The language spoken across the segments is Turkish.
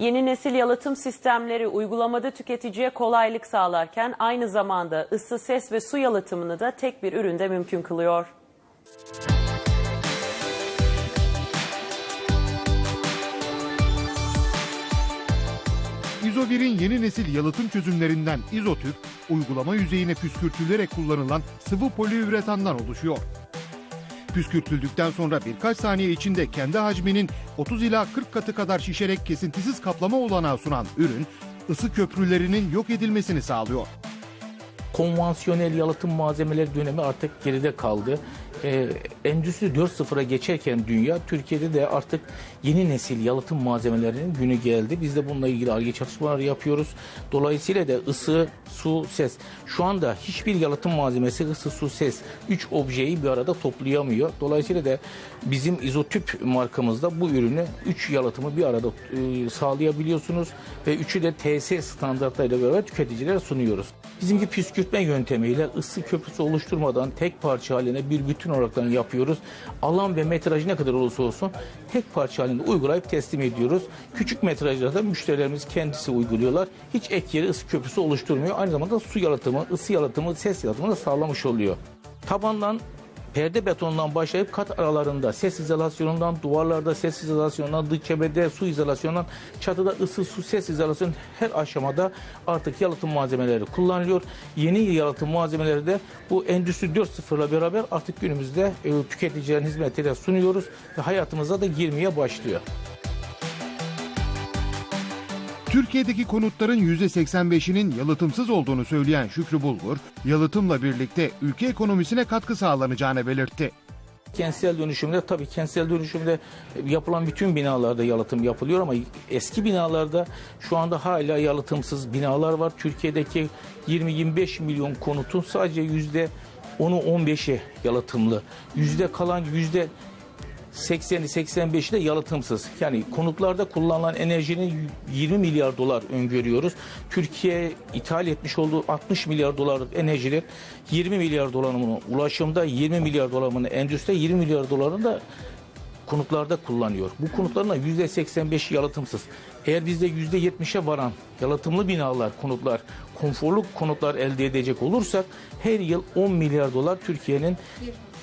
Yeni nesil yalıtım sistemleri uygulamada tüketiciye kolaylık sağlarken aynı zamanda ısı, ses ve su yalıtımını da tek bir üründe mümkün kılıyor. İzovir'in yeni nesil yalıtım çözümlerinden izotüp, uygulama yüzeyine püskürtülerek kullanılan sıvı poliüretandan oluşuyor. Püskürtüldükten sonra birkaç saniye içinde kendi hacminin 30 ila 40 katı kadar şişerek kesintisiz kaplama olanağı sunan ürün, ısı köprülerinin yok edilmesini sağlıyor. konvansiyonel yalıtım malzemeleri dönemi artık geride kaldı. Ee, Endüstri 4.0'a geçerken dünya, Türkiye'de de artık yeni nesil yalıtım malzemelerinin günü geldi. Biz de bununla ilgili ARGE çalışmalar yapıyoruz. Dolayısıyla da ısı, su, ses. Şu anda hiçbir yalıtım malzemesi ısı, su, ses 3 objeyi bir arada toplayamıyor. Dolayısıyla da bizim izotüp markamızda bu ürünü 3 yalıtımı bir arada e, sağlayabiliyorsunuz ve üçü de TS standartlarıyla beraber tüketicilere sunuyoruz. Bizimki püskürtme yöntemiyle ısı köprüsü oluşturmadan tek parça haline bir bütün olarak yapıyoruz. Alan ve metrajı ne kadar olursa olsun tek parça halinde uygulayıp teslim ediyoruz. Küçük metrajlarda müşterilerimiz kendisi uyguluyorlar. Hiç ek yeri ısı köprüsü oluşturmuyor. Aynı zamanda su yalıtımı, ısı yalıtımı, ses yalıtımını da sağlamış oluyor. Tabandan perde betondan başlayıp kat aralarında ses izolasyonundan, duvarlarda ses izolasyonundan, dış cephede su izolasyonundan, çatıda ısı, su, ses izolasyonu her aşamada artık yalıtım malzemeleri kullanılıyor. Yeni yalıtım malzemeleri de bu Endüstri 4.0 ile beraber artık günümüzde e, tüketicilerin hizmetine sunuyoruz ve hayatımıza da girmeye başlıyor. Türkiye'deki konutların %85'inin yalıtımsız olduğunu söyleyen Şükrü Bulgur, yalıtımla birlikte ülke ekonomisine katkı sağlanacağını belirtti. Kentsel dönüşümde tabii kentsel dönüşümde yapılan bütün binalarda yalıtım yapılıyor ama eski binalarda şu anda hala yalıtımsız binalar var. Türkiye'deki 20-25 milyon konutun sadece yüzde 10'u 15'i yalıtımlı. Yüzde kalan yüzde 80'i 85'i de yalıtımsız. Yani konutlarda kullanılan enerjinin 20 milyar dolar öngörüyoruz. Türkiye ithal etmiş olduğu 60 milyar dolarlık enerjiler 20 milyar dolarını ulaşımda, 20 milyar dolarını endüstride, 20 milyar dolarını da konutlarda kullanıyor. Bu konutların da %85 yalıtımsız. Eğer bizde %70'e varan yalıtımlı binalar, konutlar, konforlu konutlar elde edecek olursak her yıl 10 milyar dolar Türkiye'nin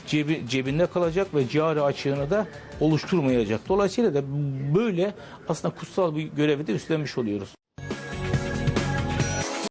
cebi, cebinde kalacak ve cari açığını da oluşturmayacak. Dolayısıyla da böyle aslında kutsal bir görevi de üstlenmiş oluyoruz.